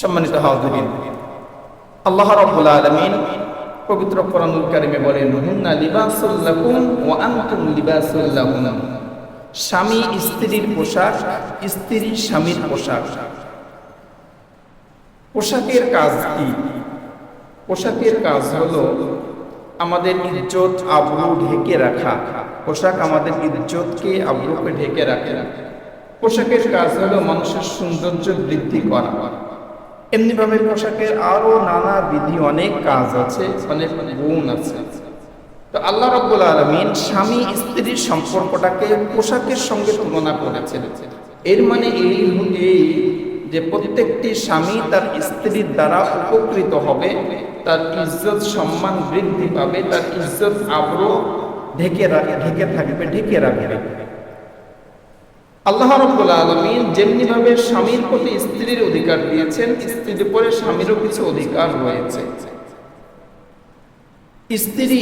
সম্মানিত হাজরিন আল্লাহ রাব্বুল আলামিন পবিত্র কোরআনুল কারিমে বলেন, হুন্না লিবাসুল লাকুম ওয়া আনতুম লিবাসুল লাহুম। স্বামী স্ত্রীর পোশাক, স্ত্রী স্বামীর পোশাক। পোশাকের কাজ কি? পোশাকের কাজ হলো আমাদের ইজ্জত আবরু ঢেকে রাখা। পোশাক আমাদের ইজ্জতকে আবরুকে ঢেকে রাখে। পোশাকের কাজ হলো মানুষের সৌন্দর্য বৃদ্ধি করা। এমনিভাবে পোশাকের আরও নানা বিধি অনেক কাজ আছে, অনেক গুণ আছে। তো আল্লাহ রব্বুল আলমিন স্বামী স্ত্রীর সম্পর্কটাকে পোশাকের সঙ্গে তুলনা করেছেন। এর মানে এই এই যে প্রত্যেকটি স্বামী তার স্ত্রীর দ্বারা উপকৃত হবে, তার ইজ্জত সম্মান বৃদ্ধি পাবে, তার ইজ্জত আবরো ঢেকে ঢেকে থাকবে, ঢেকে রাখবে। আল্লাহ রব্বুল আলমিন যেমনি ভাবে স্বামীর প্রতি স্ত্রীর অধিকার দিয়েছেন, স্ত্রীর উপরে স্বামীরও কিছু অধিকার রয়েছে। স্ত্রী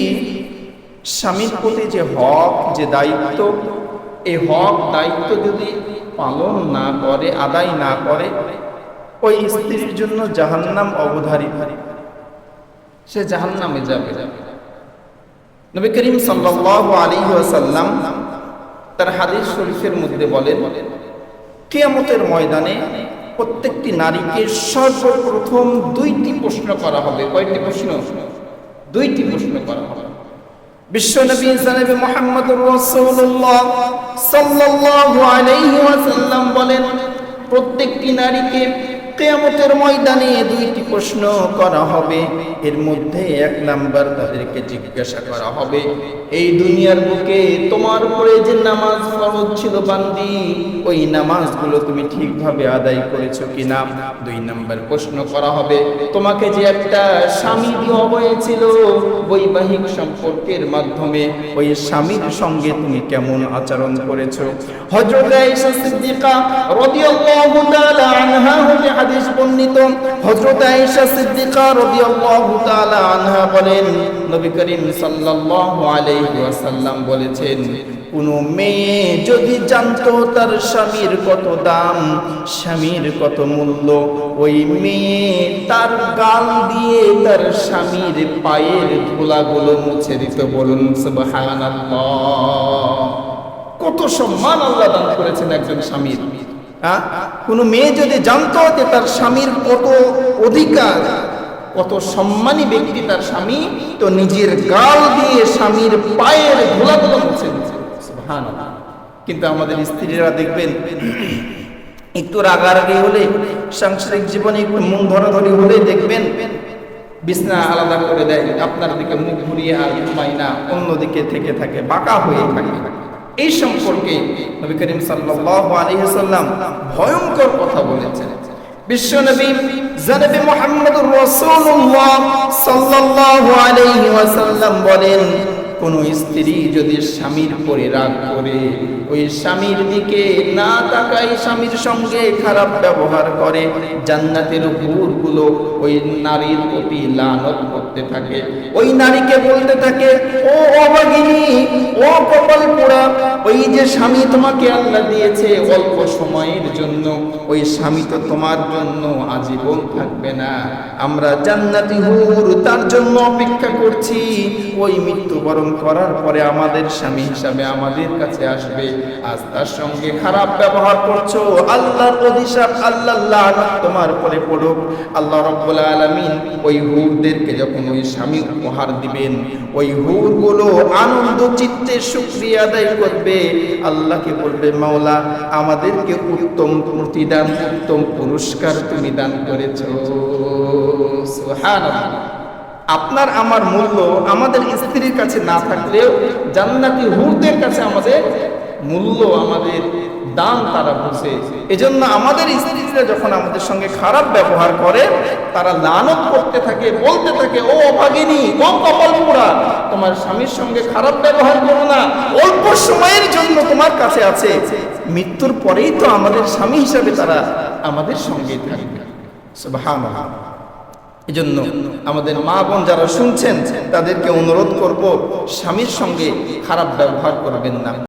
স্বামীর প্রতি যে হক, যে দায়িত্ব এই হক দায়িত্ব যদি পালন না করে, আদায় না করে, ওই স্ত্রীর জন্য জাহান্নাম অবধারিত। সে জাহান্নামে যাবে। নবী করিম সাল্লাল্লাহু আলাইহি ওয়াসাল্লাম তার হাদিস শরীফের মধ্যে বলেন, কিয়ামতের ময়দানে প্রত্যেকটি নারীকে সর্বপ্রথম দুইটি প্রশ্ন করা হবে। কয়টি প্রশ্ন? দুইটি প্রশ্ন করা হবে। বিশ্বনবী জানাবে বলেন, প্রত্যেকটি নারীকে কেয়ামতের ময়দানে দুইটি প্রশ্ন করা হবে। এর মধ্যে এক নাম্বার তাদেরকে জিজ্ঞাসা করা হবে, এই দুনিয়ার বুকে তোমার উপরে যে নামাজ ফরজ ছিল বান্দি, ওই নামাজগুলো তুমি ঠিকভাবে আদায় করেছ কিনা? দুই নাম্বার প্রশ্ন করা হবে, তোমাকে যে একটা স্বামী দেওয়া হয়েছিল বৈবাহিক সম্পর্কের মাধ্যমে, ওই স্বামীর সঙ্গে তুমি কেমন আচরণ করেছ? হযরত আয়েশা সিদ্দিকা রাদিয়াল্লাহু তাআলা আনহা হাদিস বর্ণিত। হযরত আয়েশা সিদ্দিকা রাদিয়াল্লাহু তাআলা আনহা বলেন, নবী করিম সাল্লাল্লাহু আলাইহি ওয়াসাল্লাম বলেছেন, কোন মেয়ে যদি জানতো তার স্বামীর কত দাম, স্বামীর কত মূল্য, ওই মেয়ে তার গাল দিয়ে তার স্বামীর পায়ের ধুলাগুলো মুছে দিত বলুন, সুবহানাল্লাহ। কত সম্মান আল্লাহ দান করেছেন একজন স্বামীর। হ্যাঁ? কোনো মেয়ে যদি জানতো যে তার স্বামীর কত অধিকার, কত সম্মানী ব্যক্তি তার স্বামী, তো নিজের গাল দিয়ে স্বামীর পায়ের দিচ্ছে সুবহানাল্লাহ। কিন্তু আমাদের স্ত্রীরা দেখবেন, একটু রাগারাগি হলে, সাংসারিক জীবনে একটু মন ধরাধরি হলে দেখবেন, বিছনা আলাদা করে দেয়। আপনার দিকে মুখ ঘুরিয়ে আর ঘুমায় না, অন্যদিকে থেকে থাকে, বাঁকা হয়ে থাকে। এই সম্পর্কে নবী করিম সাল্লাল্লাহু আলাইহি সাল্লাম ভয়ঙ্কর কথা বলেছেন। বিশ্বনবী জনাবে মুহাম্মদুর রাসূলুল্লাহ সাল্লাল্লাহু আলাইহি ওয়াসাল্লাম বলেন, কোন স্ত্রী যদি স্বামীর পরে রাগ করে ওই স্বামীর দিকে না তাকাই স্বামীর সঙ্গে খারাপ ব্যবহার করে। জান্নাতেরগুলো ওই নারীর প্রতি লানত করতে থাকে। ওই নারীকে বলতে থাকে, ও অবাগিনী, ও কপাল পোড়া, ওই যে স্বামী তোমাকে আল্লাহ দিয়েছে অল্প সময়ের জন্য, ওই স্বামী তো তোমার জন্য আজীবন থাকবে না। আমরা জান্নাতি হুর, তার জন্য অপেক্ষা করছি। ওই মৃত্যুবরণ করার পরে আমাদের স্বামী হিসাবে আমাদের কাছে আসবে। আজ তার সঙ্গে খারাপ ব্যবহার করছ। আল্লাহর অভিশাপ আল্লাহ তোমার পরে পড়ুক। আল্লাহ রব্বুল আলামিন ওই হুরদেরকে যখন ওই স্বামী উপহার দিবেন, ওই হুরগুলো আনন্দ, চিত্তে শুকরিয়া আদায় করবে। আল্লাহকে বলবে, মাওলা, আমাদেরকে উত্তম প্রতিদান, উত্তম পুরস্কার তুমি দান করেছ। আপনার আমার মূল্য আমাদের স্ত্রীর কাছে না থাকলেও জান্নাতি হুরদের কাছে আমাদের মূল্য, আমাদের দান তারা বুঝে। এজন্য আমাদের স্ত্রীরা যখন আমাদের সঙ্গে খারাপ ব্যবহার করে, তারা লানত করতে থাকে, বলতে থাকে, ও অভাগিনী ও কপাল পোড়া, তোমার স্বামীর সঙ্গে খারাপ ব্যবহার করো না, অল্প সময়ের জন্য তোমার কাছে আছে। মৃত্যুর পরেই তো আমাদের স্বামী হিসাবে তারা আমাদের সঙ্গে সুবহানাল্লাহ। এজন্য আমাদের মা বোন যারা শুনছেন, তাদেরকে অনুরোধ করব, স্বামীর সঙ্গে খারাপ ব্যবহার করবেন না।